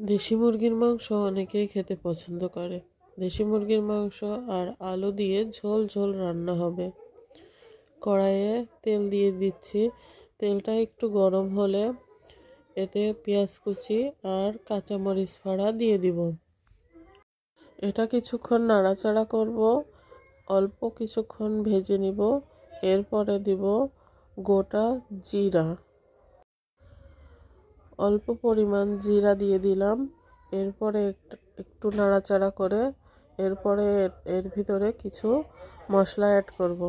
দেশি মুরগির মাংস অনেকেই খেতে পছন্দ করে। দেশি মুরগির মাংস আর আলু দিয়ে ঝোল ঝোল রান্না হবে। কড়াইয়ে তেল দিয়ে দিচ্ছি। তেলটা একটু গরম হলে এতে পেঁয়াজ কুচি আর কাঁচামরিচ ফাড়া দিয়ে দিব। এটা কিছুক্ষণ নাড়াচাড়া করব। অল্প কিছুক্ষণ ভেজে নিব। এরপরে দিব গোটা জিরা। অল্প পরিমাণ জিরা দিয়ে দিলাম। এরপরে একটু নাড়াচাড়া করে এরপরে এর ভিতরে কিছু মশলা অ্যাড করব।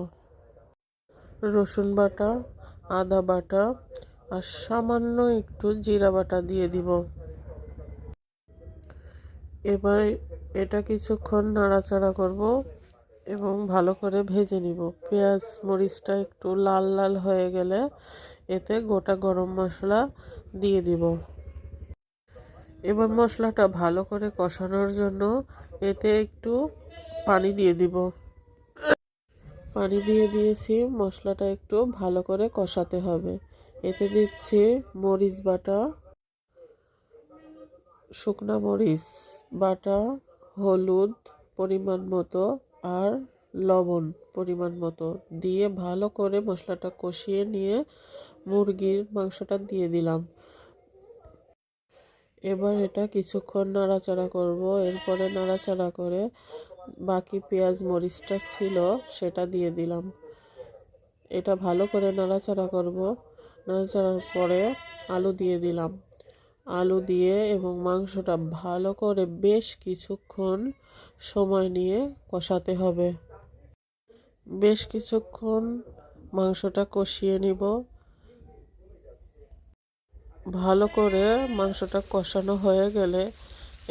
রসুন বাটা, আদা বাটা আর সামান্য একটু জিরা বাটা দিয়ে দিব। এবার এটা কিছুক্ষণ নাড়াচাড়া করব এবং ভালো করে ভেজে নিব। পেঁয়াজ, মরিচটা একটু লাল লাল হয়ে গেলে এতে গোটা গরম মশলা দিয়ে দিব। এবার মশলাটা ভালো করে কষানোর জন্য এতে একটু পানি দিয়ে দিব। পানি দিয়ে দিয়েছি, মশলাটা একটু ভালো করে কষাতে হবে। এতে দিচ্ছি মরিচ বাটা, শুকনা মরিচ বাটা, হলুদ পরিমাণ মতো, আর লবণ পরিমাণ মতো দিয়ে ভালো করে মশলাটা কষিয়ে নিয়ে মুরগির মাংসটা দিয়ে দিলাম। এবার এটা কিছুক্ষণ নাড়াচাড়া করব। এরপরে নাড়াচাড়া করে বাকি পেঁয়াজ মরিচটা ছিল সেটা দিয়ে দিলাম। এটা ভালো করে নাড়াচাড়া করব। নাড়াচাড়ার পরে আলু দিয়ে দিলাম। আলু দিয়ে এবং মাংসটা ভালো করে বেশ কিছুক্ষণ সময় নিয়ে কষাতে হবে। বেশ কিছুক্ষণ মাংসটা কষিয়ে নিব। ভালো করে মাংসটা কষানো হয়ে গেলে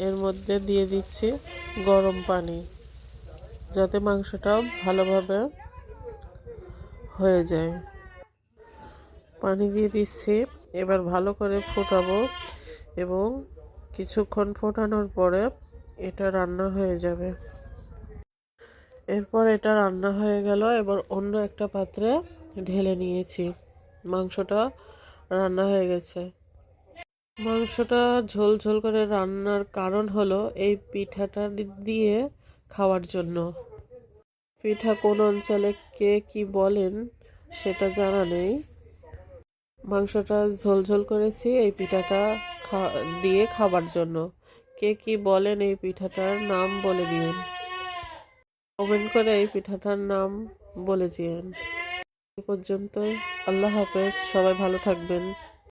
এর মধ্যে দিয়ে দিচ্ছি গরম পানি, যাতে মাংসটা ভালোভাবে হয়ে যায়। পানি দিয়ে দিচ্ছি, এবার ভালো করে ফোটাবো এবং কিছুক্ষণ ফোটানোর পরে এটা রান্না হয়ে যাবে। এরপর এটা রান্না হয়ে গেল। এবার অন্য একটা পাত্রে ঢেলে নিয়েছি। মাংসটা রান্না হয়ে গেছে। মাংসটা ঝোল ঝোল করে রান্নার কারণ হলো এই পিঠাটা দিয়ে খাওয়ার জন্য। পিঠা কোন অঞ্চলে কে কি বলেন সেটা জানা নেই। মাংসটা ঝোল ঝোল করেছি এই পিঠাটা দিয়ে খাবার জন্য। কে কি বলেন এই পিঠাটার নাম বলে দিয়েন কমেন্ট করে এই পিঠাটার নাম বলে দিয়েন এ পর্যন্তই। আল্লাহ হাফেজ। সবাই ভালো থাকবেন।